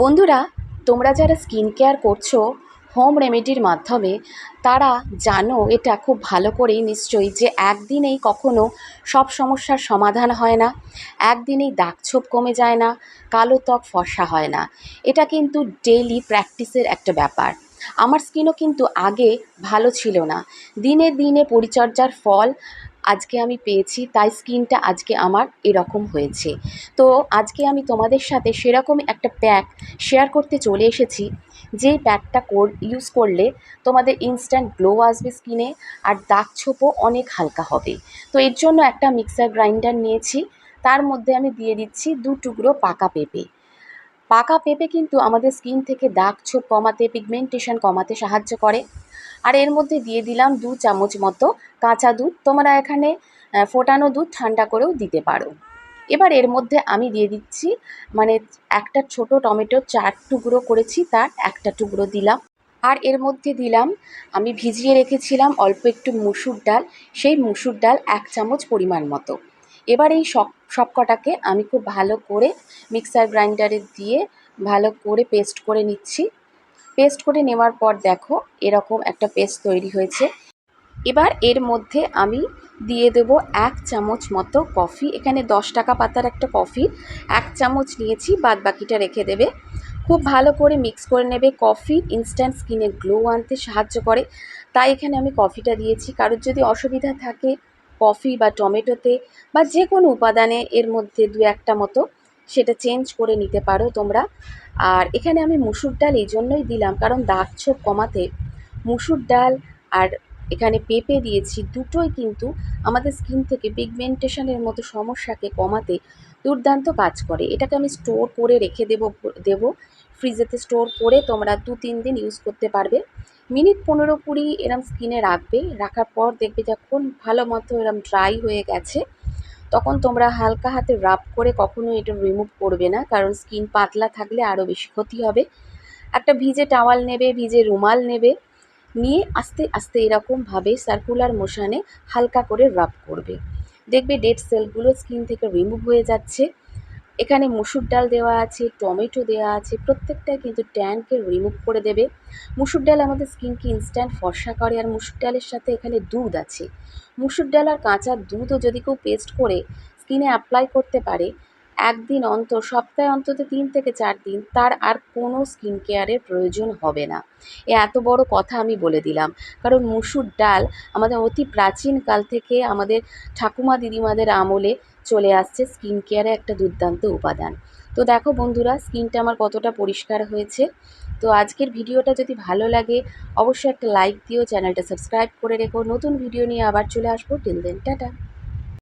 বন্ধুরা, তোমরা যারা স্কিন কেয়ার করছ হোম রেমেডির মাধ্যমে, তারা জানো এটা খুব ভালো করেই নিশ্চয়ই যে একদিনেই কখনো সব সমস্যার সমাধান হয় না, একদিনেই দাগছোপ কমে যায় না, কালো ত্বক ফর্সা হয় না। এটা কিন্তু ডেইলি প্র্যাকটিসের একটা ব্যাপার। আমার স্কিনও কিন্তু আগে ভালো ছিল না। দিনে দিনে পরিচর্যার ফল আজকে আমি পেয়েছি, তাই স্কিনটা আজকে আমার এরকম হয়েছে। তো আজকে আমি তোমাদের সাথে সেরকম একটা প্যাক শেয়ার করতে চলে এসেছি। যেই প্যাকটা কোর ইউজ করলে তোমাদের ইনস্ট্যান্ট গ্লো আসবে স্কিনে আর দাগ ছোপও অনেক হালকা হবে। তো এর জন্য একটা মিক্সার গ্রাইন্ডার নিয়েছি। তার মধ্যে আমি দিয়ে দিচ্ছি দু টুকরো পাকা পেঁপে। পাকা পেঁপে কিন্তু আমাদের স্কিন থেকে দাগ ছোপ কমাতে পিগমেন্টেশন কমাতে সাহায্য করে। আর এর মধ্যে দিয়ে দিলাম দু চামচ মতো কাঁচা দুধ। তোমরা এখানে ফোটানো দুধ ঠান্ডা করেও দিতে পারো। এবার এর মধ্যে আমি দিয়ে দিচ্ছি মানে একটা ছোট টমেটো চার টুকরো করেছি, তার একটা টুকরো দিলাম। আর এর মধ্যে দিলাম, আমি ভিজিয়ে রেখেছিলাম অল্প একটু মুসুর ডাল। সেই মুসুর ডাল এক চামচ পরিমাণ মতো। এবার এই সব, সবকটাকে আমি খুব ভালো করে মিক্সার গ্রাইন্ডারে দিয়ে ভালো করে পেস্ট করে নিচ্ছি। পেস্ট করে নেওয়ার পর দেখো এরকম একটা পেস্ট তৈরি হয়েছে। এবার এর মধ্যে আমি দিয়ে দেব এক চামচ মতো কফি এখানে দশ টাকা পাতার একটা কফি এক চামচ নিয়েছি, বাদ বাকিটা রেখে দেবে। খুব ভালো করে মিক্স করে নেবে। কফি ইনস্ট্যান্ট স্কিনে গ্লো আনতে সাহায্য করে। তাই এখানে আমি কফিটা দিয়েছি। কারোর যদি অসুবিধা থাকে কফি বা টমেটোতে বা যে কোনো উপাদানে এর মধ্যে দু একটা মতো সেটা চেঞ্জ করে নিতে পারো তোমরা। আর এখানে আমি মুসুর ডাল এই জন্যই দিলাম, কারণ দাগ ছোপ কমাতে। মুসুর ডাল আর এখানে পেঁপে দিয়েছি, দুটোই কিন্তু আমাদের স্কিন থেকে পিগমেন্টেশনের মতো সমস্যাকে কমাতে দুর্দান্ত কাজ করে। এটাকে আমি স্টোর করে রেখে দেবো দেবো। ফ্রিজেতে স্টোর করে তোমরা দু তিন দিন ইউজ করতে পারবে। মিনিট পনেরো কুড়ি এরম স্কিনে রাখবে, রাখার পর দেখবে যখন ভালো মতো এরম ড্রাই হয়ে গেছে, তখন তোমরা হালকা হাতে রাব করে কখনো এটা রিমুভ করবে না, কারণ স্কিন পাতলা থাকলে আরও বেশি ক্ষতি হবে। একটা ভিজে টাওয়াল নেবে, ভিজে রুমাল নেবে, নিয়ে আস্তে আস্তে এরকমভাবে সার্কুলার মোশানে হালকা করে রাব করবে। দেখবে ডেড সেলগুলো স্কিন থেকে রিমুভ হয়ে যাচ্ছে। এখানে মুসুর ডাল দেওয়া আছে, টমেটো দেওয়া আছে প্রত্যেকটাই কিন্তু ট্যানকে রিমুভ করে দেবে। মুসুর ডাল আমাদের স্কিনকে ইনস্ট্যান্ট ফর্সা করে আর মুসুর ডালের সাথে এখানে দুধ আছে। মুসুর ডাল আর কাঁচা দুধও যদি কেউ পেস্ট করে স্কিনে অ্যাপ্লাই করতে পারে একদিন অন্তর সপ্তাহে অন্তত তিন থেকে চার দিন তার আর কোনো স্কিন কেয়ারের প্রয়োজন হবে না। এ এত বড় কথা আমি বলে দিলাম। কারণ মুসুর ডাল আমাদের অতি প্রাচীনকাল থেকে আমাদের ঠাকুমা দিদিমাদের আমলে চলে আসছে স্কিন কেয়ারে একটা দুর্দান্ত উপাদান। তো দেখো বন্ধুরা, স্কিনটা আমার কতটা পরিষ্কার হয়েছে। তো আজকের ভিডিওটা যদি ভালো লাগে, অবশ্যই একটা লাইক দিও, চ্যানেলটা সাবস্ক্রাইব করে রেখো। নতুন ভিডিও নিয়ে আবার চলে আসব। Till then, tata.